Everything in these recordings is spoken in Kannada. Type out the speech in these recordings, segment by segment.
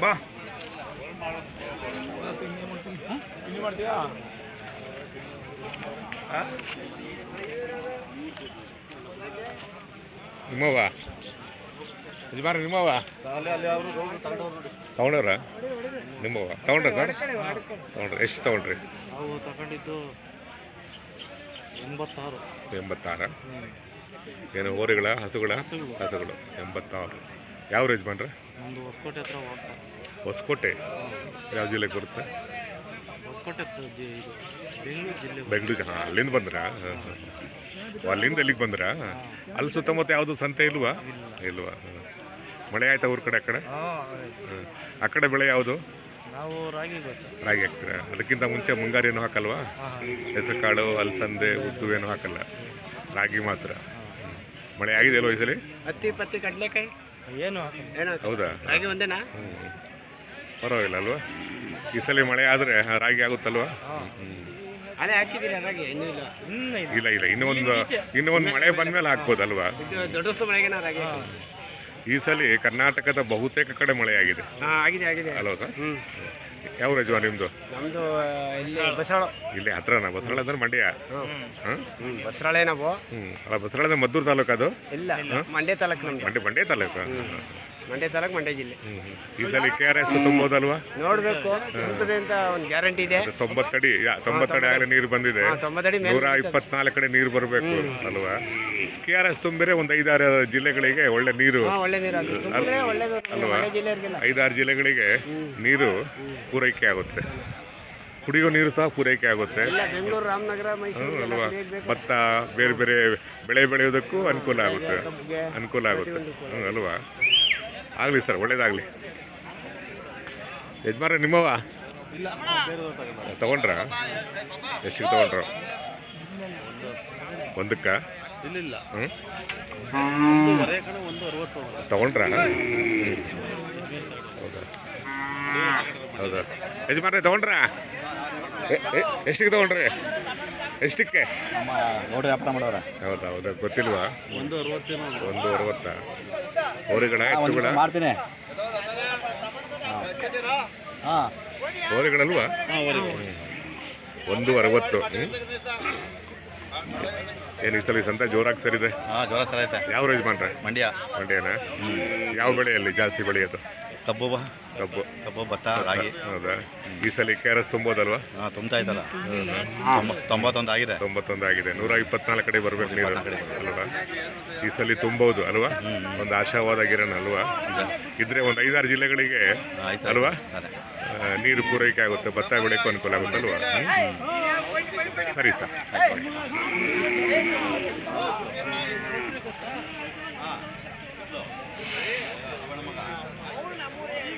ಬಾ. ನಿಮ್ಮವ ಯಜಮಾನ ನಿಮ್ಮವ ತಗೊಂಡ್ರ ನಿಮ್ಮವ ತಗೊಂಡ್ರ ಸರ್? ತಗೊಂಡ್ರಿ. ಎಷ್ಟು ತಗೊಂಡ್ರಿ? ನಾವು ತಗೊಂಡಿದ್ದು ಎಂಬತ್ತಾರು? ಎಂಬತ್ತಾರ ಏನು ಹಸುಗಳ? ಹಸುಗಳು. ಹಸುಗಳು. ಎಂಬತ್ತಾರು. ಯಾವ ಯಜಮಾನ್ರ? ನಮ್ಮದು ಹೊಸಕೋಟೆ ಹತ್ರ ಹೋಗ್ತಾ ಹೊಸಕೋಟೆ? ಯಾವ ಜಿಲ್ಲೆಗೆ ಬರುತ್ತೆ? ಹೊಸಕೋಟೆ ಹತ್ರ ಜಿ ಇದು ಬೆಂಗಳೂರು ಜಿಲ್ಲೆ ಬೆಂಗಳೂರು ಹಾಂ ಅಲ್ಲಿಂದ ಬಂದ್ರಾ? ಹಾಂ ಹಾಂ. ಅಲ್ಲಿಂದ ಎಲ್ಲಿಗೆ ಬಂದ್ರಾ? ಅಲ್ಲಿ ಸುತ್ತಮುತ್ತ ಯಾವುದು ಸಂತೆ ಇಲ್ವಾ? ಇಲ್ವಾ? ಹಾಂ. ಮಳೆ ಆಯ್ತಾ ಊರ ಕಡೆ ಆ ಕಡೆ? ಹಾಂ. ಆ ಕಡೆ ಬೆಳೆ ಯಾವುದು? ನಾವು ರಾಗಿ ಗೊತ್ತು? ರಾಗಿ ಹಾಕ್ತೀರಾ? ಅದಕ್ಕಿಂತ ಮುಂಚೆ ಮುಂಗಾರು ಏನು ಹಾಕಲ್ವಾ ಹೆಸರು ಕಾಳು ಅಲಸಂದೆ ಉದ್ದು ಏನು ಹಾಕಲ್ಲ. ರಾಗಿ ಮಾತ್ರ. ಹ್ಮ್. ಮಳೆ ಆಗಿದೆ ಅಲ್ವಾ ಈ ಸಲ? ಹತ್ತಿ ಪತ್ತಿ ಕಡ್ಲೆಕಾಯಿ? ಏನು? ಹೌದಾ? ರಾಗಿ ಒಂದೇನಾ? ಪರವಾಗಿಲ್ಲ ಅಲ್ವಾ? ಈ ಸಲ ಮಳೆ ಆದರೆ ರಾಗಿ ಆಗುತ್ತಲ್ವಾ? ಹಾಕಿದ್ದೀರಿ ರಾಗಿ? ಇನ್ನೂ ಇಲ್ಲ? ಇಲ್ಲ. ಇಲ್ಲ ಇನ್ನೂ ಒಂದು ಇನ್ನೂ ಒಂದು ಮಳೆ ಬಂದ್ಮೇಲೆ ಹಾಕ್ಬೋದಲ್ವಾ? ಇದು ದೊಡ್ಡಷ್ಟು ಮಳೆಗೆ ರಾಗಿ ಈ ಸಲ ಕರ್ನಾಟಕದ ಬಹುತೇಕ ಕಡೆ ಮಳೆಯಾಗಿದೆ. ಆಗಿದೆ ಆಗಿದೆ ಆಗಿದೆ. ಅಲ್ವಾ ಸರ್? ಯಾವ ರಜವಾ ನಿಮ್ಮದು ನಮ್ದು? ಇಲ್ಲಿ ಬಸರಾಳ. ಇಲ್ಲಿ ಹತ್ರನ? ಬಸರಾಳ ಅಂದ್ರೆ ಮಂಡ್ಯ? ಹಾಂ ಬಸರಾಳೆ ನಾವು. ಹ್ಞೂ ಅಲ್ಲ ಬಸರಾಳ ಅಂದ್ರೆ ಮದ್ದೂರು ತಾಲೂಕು ಅದು ಇಲ್ಲ ಮಂಡ್ಯ ತಾಲೂಕು ನಮ್ದು ಮಂಡ್ಯ ಮಂಡ್ಯ ತಾಲೂಕು. ಮಂಡ್ಯ ತಾಲೂಕು ಮಂಡ್ಯ ಜಿಲ್ಲೆ. ಈ ಸಲ ಕೆ ಆರ್ ಎಸ್ ತುಂಬೋದಲ್ವಾ? ನೋಡಬೇಕು ತುಂಬ್ತದೆ ಅಂತ ಒಂದು ಗ್ಯಾರಂಟಿ ಇದೆ. ತೊಂಬತ್ತಡಿ ತೊಂಬತ್ತಡಿ ಆಗಲೇ ನೀರು ಬಂದಿದೆ. ತೊಂಬತ್ತಡಿ ನೂರ ಇಪ್ಪತ್ನಾಲ್ಕು ಕಡೆ ನೀರು ಬರಬೇಕು ಅಲ್ವಾ? ಕೆ ಆರ್ ಎಸ್ ತುಂಬಿದ್ರೆ ಒಂದು ಐದಾರು ಜಿಲ್ಲೆಗಳಿಗೆ ಒಳ್ಳೆ ನೀರು. ಒಳ್ಳೆ ನೀರು ಅಲ್ವಾ? ಐದಾರು ಜಿಲ್ಲೆಗಳಿಗೆ ನೀರು ಪೂರೈಕೆ ಆಗುತ್ತೆ. ಕುಡಿಯೋ ನೀರು ಸಹ ಪೂರೈಕೆ ಆಗುತ್ತೆ. ಅಲ್ವಾ? ಭತ್ತ ಬೇರೆ ಬೇರೆ ಬೆಳೆ ಬೆಳೆಯೋದಕ್ಕೂ ಅನುಕೂಲ ಆಗುತ್ತೆ. ಅನುಕೂಲ ಆಗುತ್ತೆ. ಅಲ್ವಾ? ಆಗಲಿ ಸರ್ ಒಳ್ಳೇದಾಗಲಿ. ಯಜಮಾನ ನಿಮ್ಮವ ತಗೊಂಡ್ರ? ಎಷ್ಟಿಗೆ ತಗೊಂಡ್ರ? ಒಂದಕ್ಕ? ತಗೊಂಡ್ರ. ಹೌದಾ? ಹೌದಾ? ಯಜಮಾನ್ರೆ ತಗೊಂಡ್ರ? ಎಷ್ಟಿಗೆ ತಗೊಂಡ್ರಿ? ಎಷ್ಟಕ್ಕೆ? ನಮ್ಮ ನೋಡ್ರಿ ವ್ಯಾಪಾರ ಮಾಡೋರ ಹೌದಾ ಹೌದಾ ಗೊತ್ತಿಲ್ವಾ? ಒಂದು ಅರವತ್ತೇನೋ ಒಂದು ಅರವತ್ತ? ಹೋರಿಗಳ ಎತ್ತುಗಳ ಮಾಡ್ತೀನಿ. ಹಾಂ. ಹೋರಿಗಳಲ್ವಾ. ಒಂದು ಅರವತ್ತು. ಏನು ಈ ಸಲ ಸಂತ ಜೋರಾಗಿ ಸರಿದೆ? ಹಾಂ ಜೋರ ಸರ ಐತೆ ಯಾವ ಯಜಮಾನ್ರೆ ಮಂಡ್ಯ. ಮಂಡ್ಯನ? ಯಾವ ಬೆಳೆಯಲ್ಲಿ ಜಾಸ್ತಿ ಬೆಳೆಯೋದು? ಕಬ್ಬು ಕಬ್ಬು. ಕಬ್ಬು ಭತ್ತ ರಾಗಿ. ಹೌದಾ? ಈ ಸಲ ಕೆ ಆರ್ ಎಸ್ ತುಂಬೋದಲ್ವಾ? ಹಾಂ ತುಂಬ್ತಾ ಇದ್ದಲ್ಲ ತೊಂಬತ್ತೊಂದು ಆಗಿದೆ. ತೊಂಬತ್ತೊಂದು ಆಗಿದೆ. ನೂರ. ಇಪ್ಪತ್ನಾಲ್ಕು ಕಡೆ ಬರಬೇಕು. ನೀರು ಅಲ್ವಾ? ಈ ಸಲ ತುಂಬೋದು ಅಲ್ವಾ? ಒಂದು ಆಶಾವಾದ ಗಿರಣ ಅಲ್ವಾ? ಇದ್ರೆ ಒಂದು ಐದಾರು ಜಿಲ್ಲೆಗಳಿಗೆ ಆಯ್ತು ಅಲ್ವಾ? ನೀರು ಪೂರೈಕೆ ಆಗುತ್ತೆ. ಭತ್ತ ಬೆಳೆಯಕ್ಕೂ ಅನುಕೂಲ ಆಗುತ್ತಲ್ವಾ ಸರಿ ಸರಿ.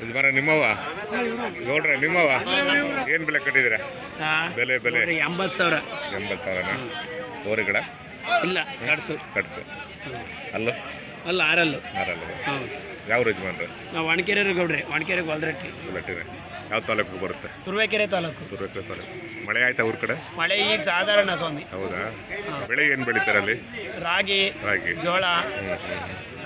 ಮಂತವತ್ತು ಬರ ನಿಮ್ಮವ ನೋಡ್ರ ನಿಮ್ಮವ ಏನ್ ಬೆಲೆ ಕಟ್ಟಿದ್ದೀರಾ? ಬೆಲೆ ಬೆಲೆ. ಎಂಬತ್ತು ಸಾವಿರ. ಎಂಬತ್ತು ಸಾವಿರನ? ಗಿಡ ಇಲ್ಲ ಕಟ್ಸು. ಕಟ್ಸು. ಅಲ್ಲೋ? ಅಲ್ಲ ಆರಲ್ಲು. ಆರಲ್ಲ. ಯಾವ ಯಜಮಾನ್ರ? ನಾವು ವಣಕೆರೆ ಗೌಡ್ರಿ. ವಣಕೆರೆ ಗೊಲ್ದರಟ್ಟಿ ಲಟ್ಟಿದೆ ಯಾವ ತಾಲೂಕು ಬರುತ್ತೆ? ತುರುವೇಕೆರೆ ತಾಲೂಕು. ತುರುವೇಕೆರೆ ತಾಲೂಕು. ಮಳೆ ಆಯ್ತಾ ಊರ ಕಡೆ? ಮಳೆ ಈಗ ಸಾಧಾರಣ ಸ್ವಾಮಿ. ಹೌದಾ? ಬೆಳೆ ಏನು ಬೆಳಿತಾರೆ ಅಲ್ಲಿ? ರಾಗಿ ರಾಗಿ. ಜೋಳ.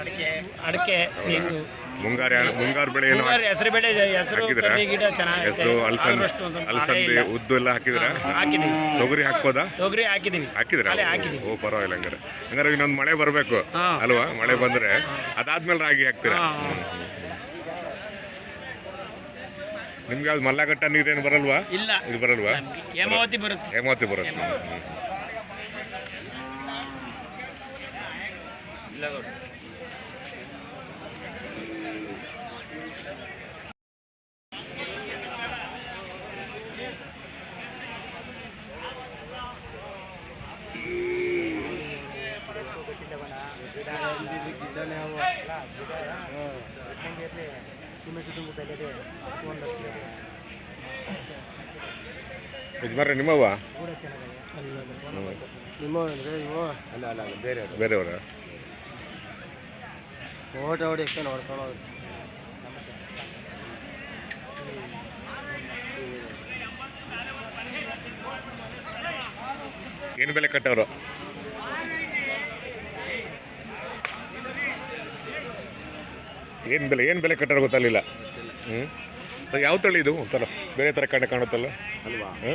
ಅಡಿಕೆ ಅಡಿಕೆ ತೆಂಗು. ಮುಂಗಾರು ಮುಂಗಾರು ಬೆಳೆ ಏನು ಮುಂಗಾರು ಹೆಸರು ಬೆಳೆ ಹೆಸರು ಹಾಕಿದ್ರಾ? ಗಿಡ ಚೆನ್ನಾಗಿದೆ. ಹೆಸರು ಅಲಸಂದೆ ಆದ್ರಷ್ಟು ಒಂದ್ ಸ್ವಲ್ಪ ಮಳೆ ಅಲಸಂದೆ ಇಲ್ಲ. ಉದ್ದು ಎಲ್ಲ ಹಾಕಿದ್ರ ಹಾಕಿದೀವಿ ತೊಗರಿ ಹಾಕ್ಬೋದಾ? ತೊಗರಿ ಹಾಕಿದೀವಿ ಹಾಕಿದ್ರ ಅಲ್ಲೇ ಹಾಕಿದೀವಿ. ಓ ಪರವಾಗಿಲ್ಲ ಹಂಗಾರೆ. ಹಂಗಾರೆ ಇನ್ನೊಂದು ಮಳೆ ಬರಬೇಕು. ಹಾ. ಅಲ್ವಾ? ಮಳೆ ಬಂದ್ರೆ ಅದಾದ್ಮೇಲೆ ರಾಗಿ ಹಾಕ್ತೀರಾ? ಹಾ. ಹ್ಮ್. ನಿಮ್ಗೆ ಯಾವ್ದು ಮಲ್ಲಘಟ್ಟ ನೀರೇನು ಬರಲ್ವಾ? ಇಲ್ಲ. ಇದು ಬರಲ್ವಾ? ನಮ್ಗೆ ಹೇಮಾವತಿ ಬರುತ್ತೆ. ಹೇಮಾವತಿ ಬರುತ್ತೆ. ಹ್ಮ್, ಹ್ಮ್, ಹ್ಮ್. ಯಜಮಾನ್ರೆ ನಿಮ್ಮವ್ವ? ಅಲ್ಲ ಅಲ್ಲ ಬೇರೆ ಬೇರೆಯವರ? ಓಟ ಹೊಡಿಯಕ್ಕೆ ನೋಡ್ಕೊಳ್ಳೋದು. ಏನು ಬೆಲೆ ಕಟ್ಟವರು ಏನು ಬೆಲೆ ಏನು ಬೆಲೆ ಕಟ್ಟಾರ ಗೊತ್ತಾಗಲಿಲ್ಲ. ಹ್ಞೂ ಯಾವ ತಳಿ ಇದು? ಒಂಥರ ಬೇರೆ ಥರ ಕಡೆ ಕಾಣುತ್ತಲ್ಲ. ಅಲ್ವಾ? ಹ್ಞೂ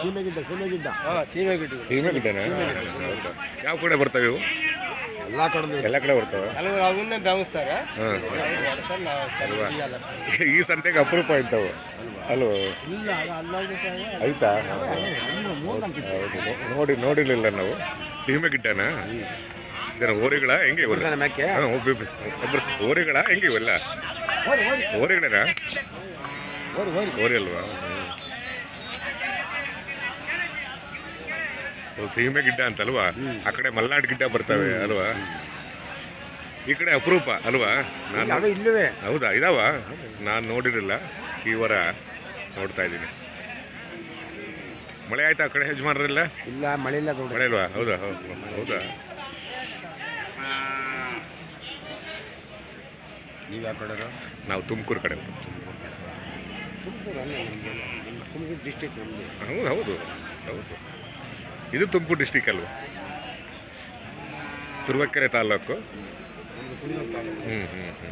ಸೀಮೆಗಿಡ್ಡ ಸೀಮೆಗಿಡ್ಡ ಹಾಂ ಸೀಮೆಗಿಡ್ಡ. ಸೀಮೆ ಗಿಡ್ಡೆನಾ ಯಾವ ಕಡೆ ಬರ್ತವೆ ಇವು? ಎಲ್ಲ ಕಡೆ ಎಲ್ಲ ಕಡೆ ಬರ್ತವೆ? ಹಾಂ. ಈ ಸಂತೆಗೆ ಅಪರೂಪ ಇದ್ದವು ಅಲ್ವ? ಆಯ್ತಾ? ನೋಡಿ ನೋಡಿರ್ಲಿಲ್ಲ ನಾವು. ಸೀಮೆ ಗಿಡ್ಡನಾ ಇದನ್ನ ಓರಿಗಳ ಹೆಂಗೆ ಇವೆಲ್ಲ? ಮ್ಯಾಕೆ? ಹಾಂ ಒಬ್ಬ ಒಬ್ರು ಓರಿಗಳ ಹೆಂಗೆ ಇವೆಲ್ಲ? ಓರಿಗಳೇನಾ ಓರಿ ಅಲ್ವಾ? ಸೀಮೆ ಗಿಡ್ಡ ಅಂತಲ್ವಾ? ಆ ಕಡೆ ಮಲ್ನಾಡ್ ಗಿಡ್ಡ ಬರ್ತವೆ ಅಲ್ವಾ? ಈ ಕಡೆ ಅಪರೂಪ ಅಲ್ವಾ? ನಾನು ಇಲ್ಲವೇ? ಹೌದಾ? ಇದಾವ? ನಾನು ನೋಡಿರಲಿಲ್ಲ ಈ ವಾರ ನೋಡ್ತಾ ಇದ್ದೀನಿ. ಮಳೆ ಆಯ್ತಾ ಆ ಕಡೆ ಯಜಮಾನರೆಲ್ಲ? ಇಲ್ಲ ಮಳೆ ಇಲ್ಲ ಮಳೆ ಅಲ್ವಾ? ಹೌದಾ. ಹೌದು? ನೀವು ಯಾವ ಕಡೆ ನಾವು ತುಮಕೂರು ಕಡೆ. ತುಮಕೂರು ಅಲ್ಲ ನಮ್ಮದು ಡಿಸ್ಟಿಕ್ ಹೌದು ಹೌದು ಹೌದು. ಇದು ತುಮಕೂರು ಡಿಸ್ಟಿಕ್ ಅಲ್ವ? ತುರುವಕೆರೆ ತಾಲೂಕು? ಹ್ಞೂ ಹ್ಞೂ ಹ್ಞೂ